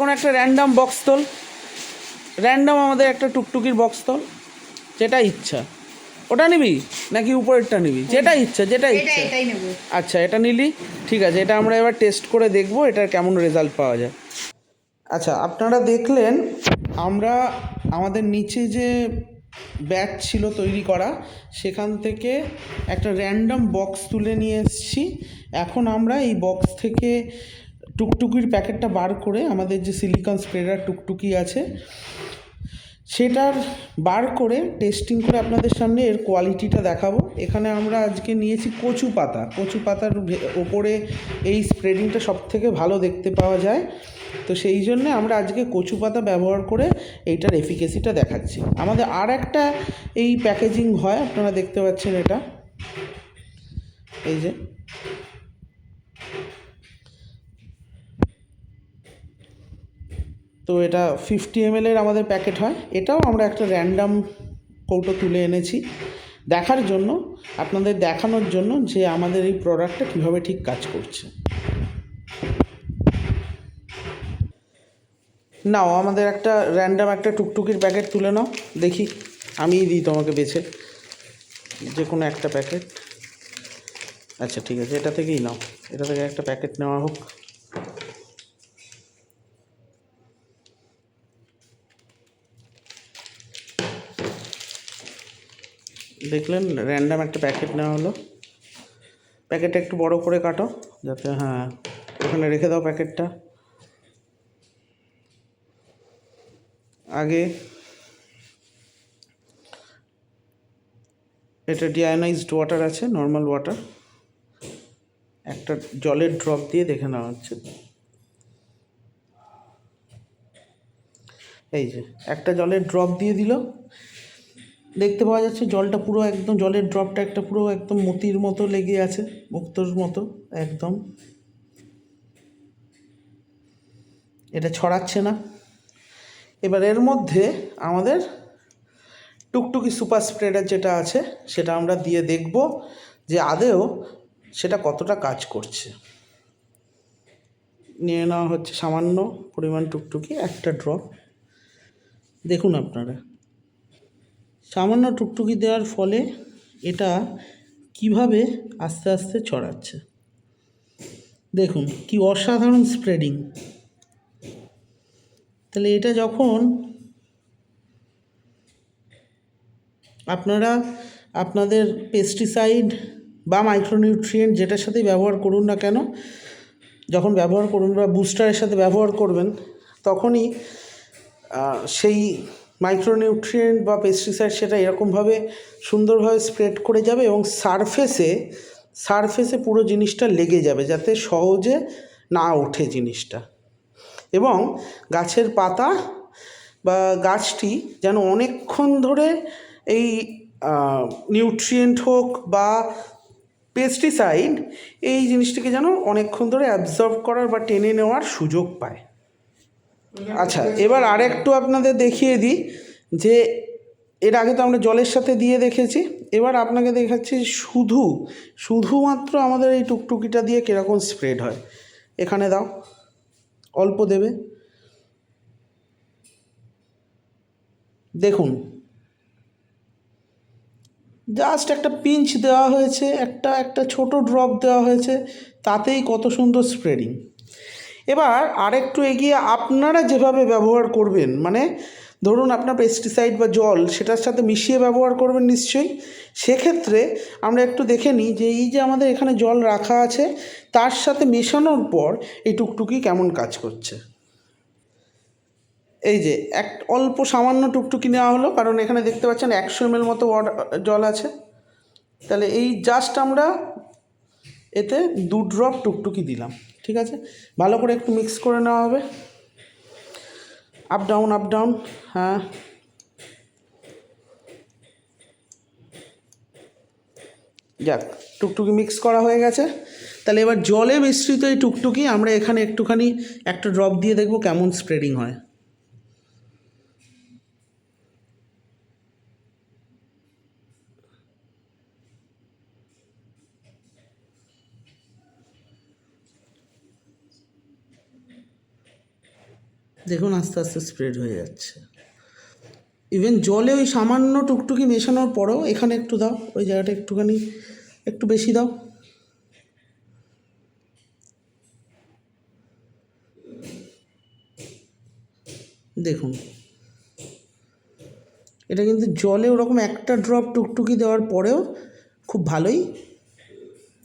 কোনো একটা random box তোল। র্যান্ডাম আমাদের একটা টুকটুকির বক্স তোল যেটা ইচ্ছা। ওটা নিবি? নাকি উপরেরটা নিবি? যেটা ইচ্ছা যেটা ইচ্ছা। আচ্ছা এটা নিলি? ঠিক আছে এটা আমরা এবার টেস্ট করে দেখব এটার কেমন রেজাল্ট পাওয়া যায়। আচ্ছা আপনারা দেখলেন আমরা আমাদের নিচে যে ব্যাচ ছিল তৈরি করা সেখান থেকে একটা র্যান্ডম বক্স তুলে নিয়ে এসেছি। এখন আমরা এই বক্স থেকে টুকটুকির প্যাকেটটা বার করে আমাদের যে সিলিকন স্প্রেডার টুকটুকি আছে, সেটার বার করে টেস্টিং করে আপনাদের সামনে এর কোয়ালিটিটা দেখাবো। এখানে আমরা আজকে নিয়েছি কচু পাতা। কচু পাতার ওপরে এই স্প্রেডিংটা সব থেকে ভালো দেখতে পাওয়া যায়। তো সেই জন্য আমরা আজকে কচু পাতা ব্যবহার করে এইটার এফিকেসিটা দেখাচ্ছি। আমাদের আর একটা এই প্যাকেজিং হয়, আপনারা দেখতে পাচ্ছেন এটা। এই যে। তো এটা ফিফটি এম এর আমাদের প্যাকেট হয়। এটাও আমরা একটা র্যান্ডাম কৌটো তুলে এনেছি। দেখার জন্য, আপনাদের দেখানোর জন্য যে আমাদের এই প্রোডাক্টটা কীভাবে ঠিক কাজ করছে। নাও, আমাদের একটা র্যান্ডাম একটা টুকটুকির প্যাকেট তুলে নাও। দেখি, আমিই দিই তোমাকে বেছে। যে কোনো একটা প্যাকেট আচ্ছা ঠিক আছে, এটা থেকেই নাও। এটা থেকে একটা প্যাকেট নেওয়া হোক। দেখলেন র্যান্ডাম একটা প্যাকেট নেওয়া হলো। প্যাকেটটা একটু বড় করে কাটো, যাতে হ্যাঁ ওখানে রেখে দাও প্যাকেটটা আগে এটা ডিআয়নাইজড ওয়াটার আছে নর্মাল ওয়াটার একটা জলের ড্রপ দিয়ে দেখে নেওয়া হচ্ছে। এই যে, একটা জলের ড্রপ দিয়ে দিল। দেখতে পাওয়া যাচ্ছে জলটা পুরো একদম, জলের ড্রপটা একটা পুরো একদম মতির মতো লেগে আছে, মুক্তোর মতো, একদম। এটা ছড়াচ্ছে না। এবার এর মধ্যে আমাদের টুকটুকি সুপার স্প্রেডার যেটা আছে, সেটা আমরা দিয়ে দেখব যে আদেও সেটা কতটা কাজ করছে। নিয়ে নেওয়া হচ্ছে সামান্য পরিমাণ টুকটুকি, একটা ড্রপ। দেখুন আপনারা। সামান্য টুকটুকি দেওয়ার ফলে এটা কীভাবে আস্তে আস্তে ছড়াচ্ছে। দেখুন, কি অসাধারণ স্প্রেডিং তাহলে এটা যখন আপনারা আপনাদের পেস্টিসাইড বা মাইক্রোনিউট্রিয়েন্ট যেটার সাথেই ব্যবহার করুন না কেন, যখন ব্যবহার করুন বা বুস্টারের সাথে ব্যবহার করবেন, তখনই সেই মাইক্রোনিউট্রিয়েন্ট বা পেস্টিসাইড সেটা এরকমভাবে সুন্দরভাবে স্প্রেড করে যাবে এবং সারফেসে সারফেসে পুরো জিনিসটা লেগে যাবে যাতে সহজে না ওঠে জিনিসটা। এবং গাছের পাতা বা গাছটি যেন অনেকক্ষণ ধরে এই নিউট্রিয়েন্ট হোক বা পেস্টিসাইড, এই জিনিসটিকে যেন অনেকক্ষণ ধরে অ্যাবজর্ব করার বা টেনে নেওয়ার সুযোগ পায়। আচ্ছা এবার আরেকটু আপনাদের দেখিয়ে দিই যে এর আগে তো আমরা জলের সাথে দিয়ে দেখেছি, এবার আপনাকে দেখাচ্ছি শুধু, শুধুমাত্র আমাদের এই টুকটুকিটা দিয়ে কীরকম স্প্রেড হয়। এখানে দাও, অল্প দেবে। দেখুন জাস্ট একটা পিঞ্চ দেওয়া হয়েছে, একটা একটা ছোট ড্রপ দেওয়া হয়েছে, তাতেই কত সুন্দর স্প্রেডিং এবার আরেকটু এগিয়ে আপনারা যেভাবে ব্যবহার করবেন মানে ধরুন আপনার পেস্টিসাইড বা জল সেটার সাথে মিশিয়ে ব্যবহার করবেন নিশ্চয়ই, সেক্ষেত্রে আমরা একটু দেখে নিই যে এই যে আমাদের এখানে জল রাখা আছে, তার সাথে মেশানোর পর এই টুকটুকি কেমন কাজ করছে? এই যে এক, অল্প সামান্য টুকটুকি নেওয়া হলো, কারণ এখানে দেখতে পাচ্ছেন একশো এমএল মতো জল আছে। তাহলে এই জাস্ট আমরা এতে দু ড্রপ টুকটুকি দিলাম, ঠিক আছে? ভালো করে একটু মিক্স করে নেওয়া হবে। আপ ডাউন আপ ডাউন হ্যাঁ। যাক, টুকটুকি মিক্স করা হয়ে গেছে। তাহলে এবার জলে মিশ্রিত এই টুকটুকি আমরা এখানে একটুখানি একটা ড্রপ দিয়ে দেখব কেমন স্প্রেডিং হয়। দেখুন আস্তে আস্তে স্প্রেড হয়ে যাচ্ছে। ইভেন জলে ওই সামান্য টুকটুকি মেশানোর পরেও এখানে একটু দাও, ওই জায়গাটা একটুখানি, একটু বেশি দাও। দেখুন। এটা কিন্তু জলে ওরকম একটা ড্রপ টুকটুকি দেওয়ার পরেও খুব ভালোই,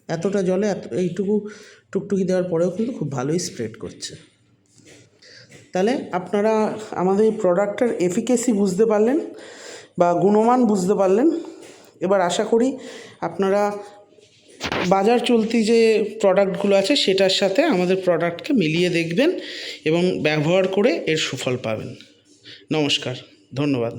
এতটা জলে এত, এইটুকু টুকটুকি দেওয়ার পরেও কিন্তু খুব ভালোই স্প্রেড করছে। তাহলে আপনারা আমাদের এই প্রোডাক্টের এফিকেসি বুঝতে পারলেন বা গুণমান বুঝতে পারলেন। এবার আশা করি আপনারা বাজার চলতি যে প্রোডাক্টগুলো আছে সেটার সাথে আমাদের প্রোডাক্টকে মিলিয়ে দেখবেন এবং ব্যবহার করে এর সুফল পাবেন। নমস্কার, ধন্যবাদ।